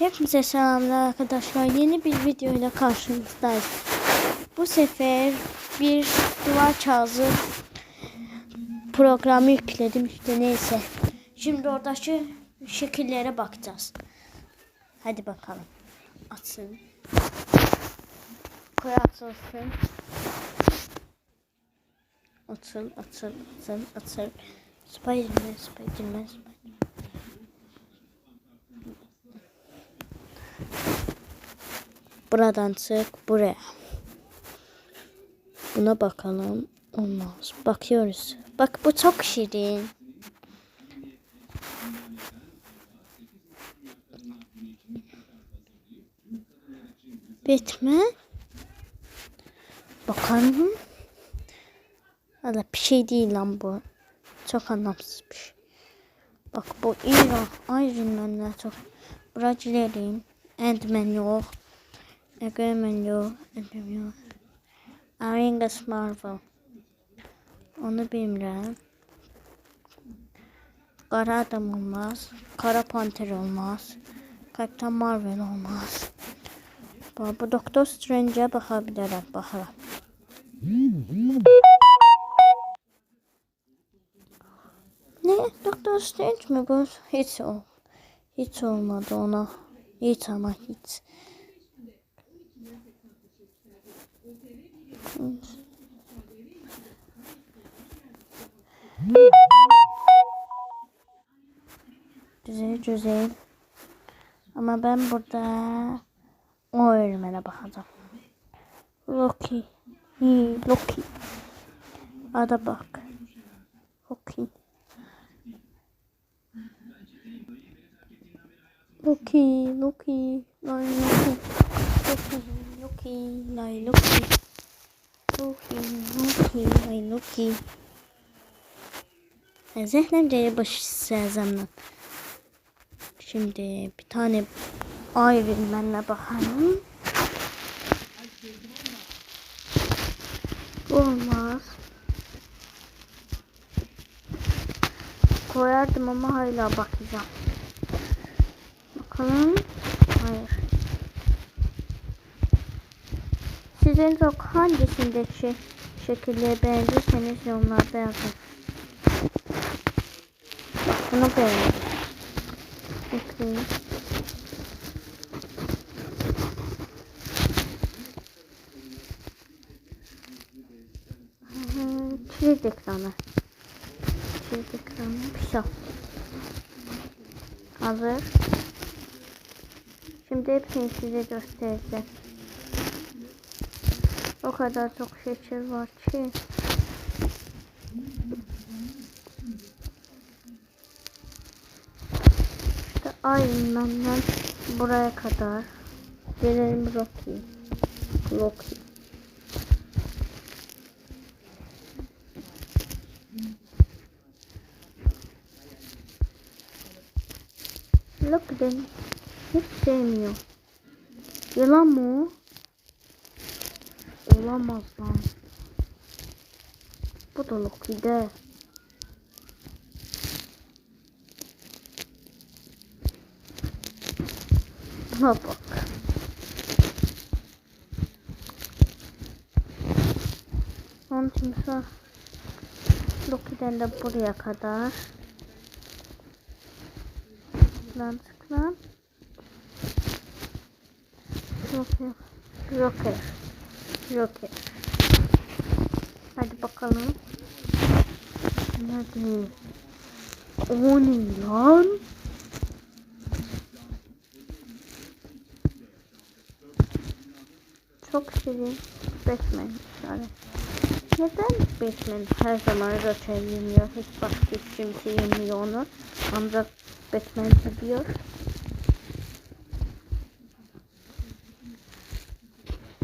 Hepinize selamlar arkadaşlar. Yeni bir video ile karşınızdayız. Bu sefer bir duvar çağızı programı yükledim işte neyse. Şimdi oradaki şekillere bakacağız. Hadi bakalım. Atsın. Koy atılsın. Atıl, atıl, atıl, atıl. Spiderman, Spiderman, Spiderman. Buradan çık buraya. Buna bakalım. Olmaz. Bakıyoruz. Bak bu çok şirin. Batman. Bakalım. Valla bir şey değil lan bu. Çok anlamsız bir şey. Bak bu Iron, Iron Man'ler çok. Bracilerin, Ant-Man yok. Egemen yok. Egemen yok. Avengers Marvel. Onu bilmirəm. Qara adam olmaz. Kara Panter olmaz. Kapitan Marvel olmaz. Bax, Bu Doktor Strange'e baxa bilərəm. Ne? Doktor Strange mi bu? Hiç ol. Hiç olmadı ona. Hiç ama hiç. Güzel güzel. Ama ben burada o ölümene bakacağım. Loki. İyi Loki. Ada bak. Loki. Loki, Loki, Loki. Loki, Loki, Loki. Loki, Loki. Zehnem başı sezemden. Şimdi bir tane Iron Man'le bakalım. Olmaz. Koyardım ama hala bakacağım. Bakalım. Hayır. Siz en çok hangisindeki şekillere benzirseniz yorumlarda yazın. Bunu beğendim. Hı, Kilit ekranı. Kilit ekranı. Pişo. Hazır. Şimdi hepsini size göstereceğim. O kadar çok şekil var ki. İşte aynen buraya kadar. Gelelim Rocky. Rocky. Look beni hiç sevmiyor. Yılan mı o? Olamaz lan. Bu da Loki'de. Buna bak. Onun için sonra Loki'den de buraya kadar. Tıklan tıklan. Joker. Joker. Joker. Hadi bakalım. Hadi. O ne lan? Çok şirin. Batman işaret. Neden Batman her zaman Joker yemiyor? Hiç başka kimse yemiyor onu. Ancak Batman biliyor.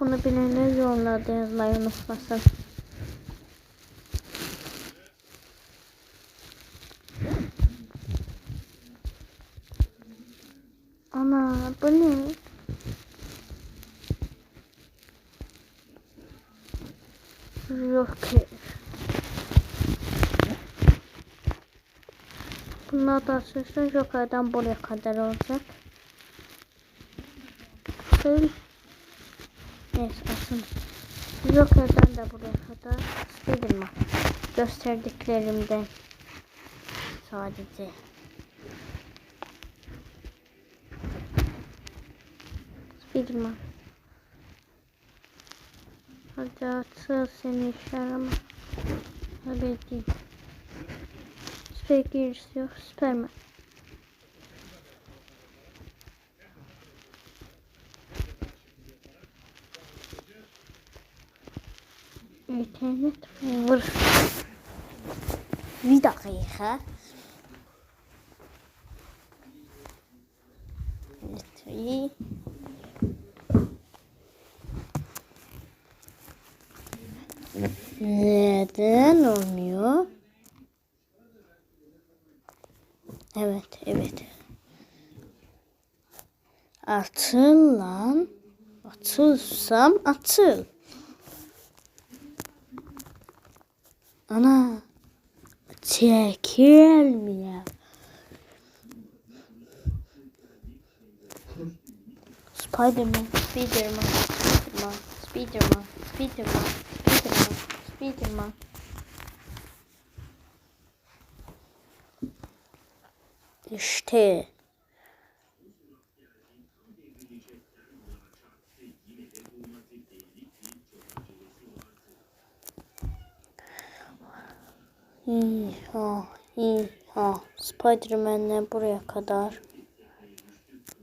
Bunu bilenler yorumlarda yazmayı unutmasın. Ana bu ne? Joker. Bunlar da sürsen Joker'dan buraya kadar olacak. Atıl. Neyse atıl. Joker'dan da buraya kadar Spiderman. Gösterdiklerimden sadece. Spiderman. Hadi atıl seni işler ama. Hadi değil. Süper girişi yok. İnternet vur. Bir dakika. Lütfi. Neden olmuyor? Evet, evet. Atıl lan. Atılsam atıl. Ana. Çekilmiyor. Spiderman, Spiderman, Spiderman, Spiderman, Spiderman, Spiderman, Spiderman. İşte. İha, iha. Spiderman'le buraya kadar.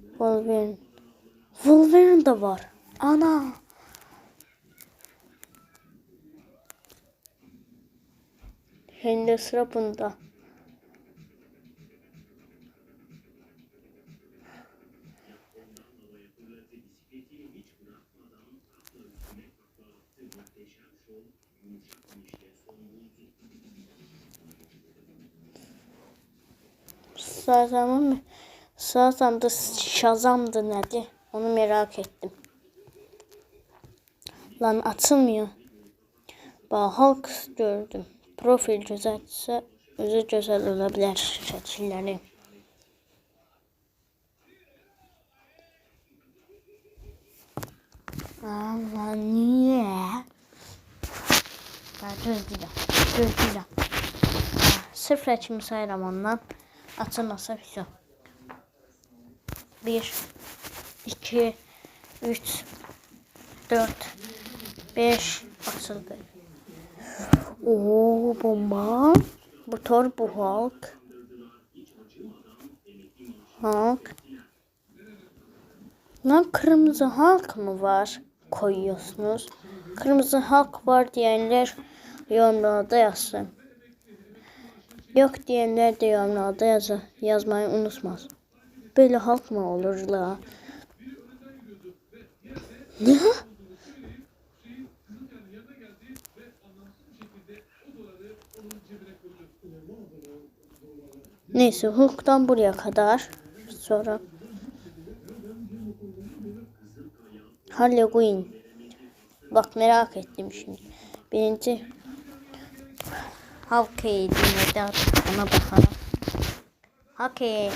Wolverine. Wolverine de var. Ana. Şimdi sıra bunda. Zaten mı? Da Shazam'dı nerede? Onu merak ettim. Lan atılmıyor. Halk gördüm. Profil güzelse özü güzel olabilir şekilleri. Ama niye? Ha, gözlüğüm. Gözlüğüm. Sırf reçimi sayıram ondan. Atılmasa şey. Bir, iki, üç, dört, beş atıldı. Oo bomba. Bu Thor bu Hulk. Hulk. Lan kırmızı Hulk mı var? Koyuyorsunuz. Kırmızı Hulk var diyenler yorumlarda yazsın. Yok diyenler de yorumlarda yaz yazmayı unutmaz. Böyle halk mı olur la? Ne? Neyse Hulk'tan buraya kadar. Sonra Harley Quinn. Bak merak ettim şimdi. Birinci Dinledi artık ona bakalım. Hawkeye.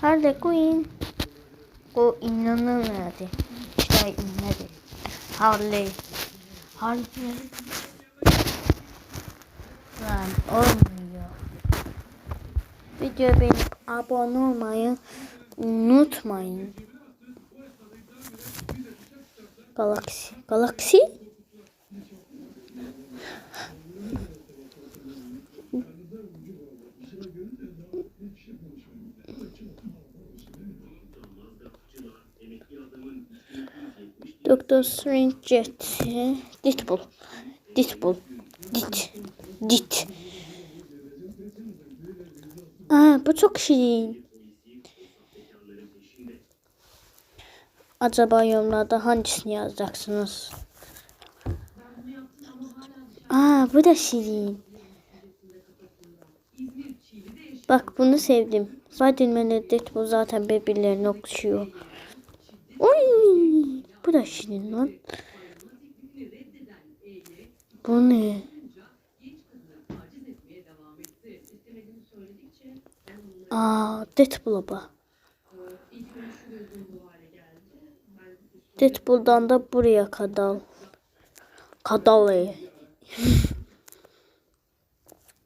Harley Quinn. O inanılmadı. Şey inledi. Harley. Harley. Lan olmuyor. Videoya beğenip abone olmayı unutmayın. Galaxy. Galaxy? Doctor Strange Jet. Deadpool. Deadpool. Dit. Dit. Aa, bu çok şirin. Acaba yorumlarda hangisini yazacaksınız? Aa, bu da şirin. Bak bunu sevdim. Spiderman ile Deadpool zaten birbirlerini okşuyor. Oy, bu da şirin lan. Bu ne? Aa, Deadpool'a bak. Deadpool'dan da buraya kadar. Kadal.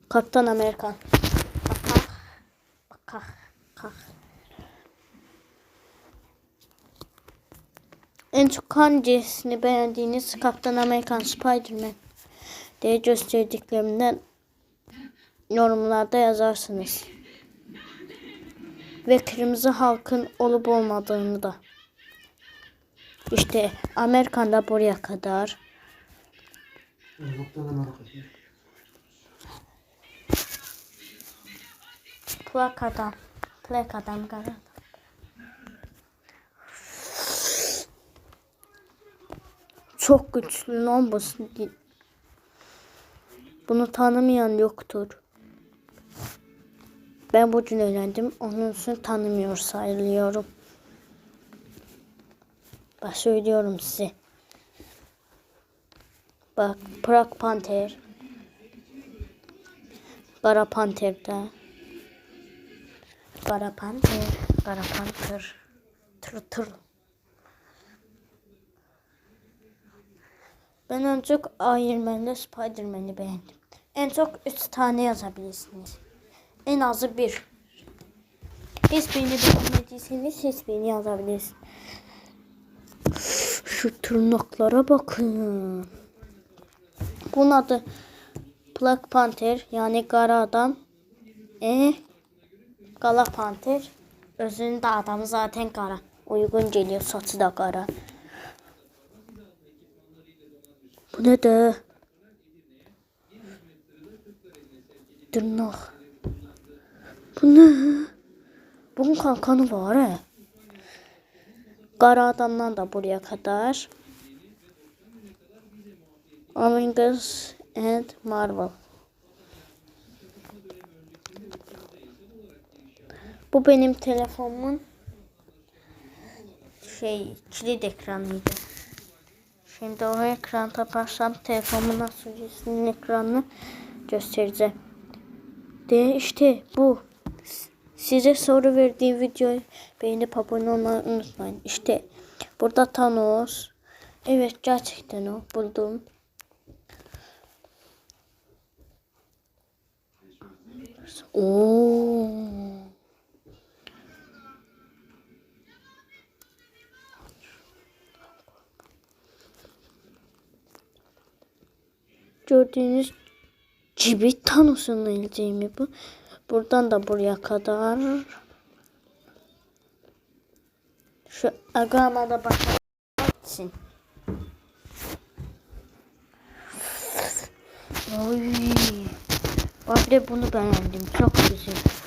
Kaptan Amerikan. Bakak. Bakak. Bakak. En çok hangisini beğendiğiniz Kaptan Amerikan Spider-Man diye gösterdiklerimden yorumlarda yazarsınız. Ve Kırmızı Halkın olup olmadığını da. İşte Amerikan'da buraya kadar. Kaptan Amerika. Plak adam. Plak adam kara. Çok güçlü bu. Bunu tanımayan yoktur. Ben bugün öğrendim. Onun için tanımıyor sayılıyorum. Bak söylüyorum size. Bak Black Panther. Kara Panther'da. Kara Panther. Kara Panther. Tır tır. Ben en çok Iron Man'le Spider-Man'i beğendim. En çok 3 tane yazabilirsiniz. En azı bir. Hiçbirini beğenmediyseniz hiçbirini yazabilirsiniz. Şu tırnaklara bakın. Bunun adı Black Panther yani kara adam. E Kara Panther. Özünün de adamı zaten kara. Uygun geliyor. Saçı da kara. Bu ne de? Tırnak. Bu ne? Bunun kalkanı var he. Kara adamdan da buraya kadar. Avengers and Marvel. Bu benim telefonumun şey kilit ekranıydı. Şimdi o ekran taparsam telefonumun nasıl ekranını göstereceğim. De işte bu. Size soru verdiğim videoyu beğenip abone olmayı unutmayın. İşte burada Thanos. Evet gerçekten o buldum. Oo. Gördüğünüz gibi Thanos'un elceğimi bu. Buradan da buraya kadar. Şu agama da bakın. Oy. Bak bunu beğendim. Çok güzel.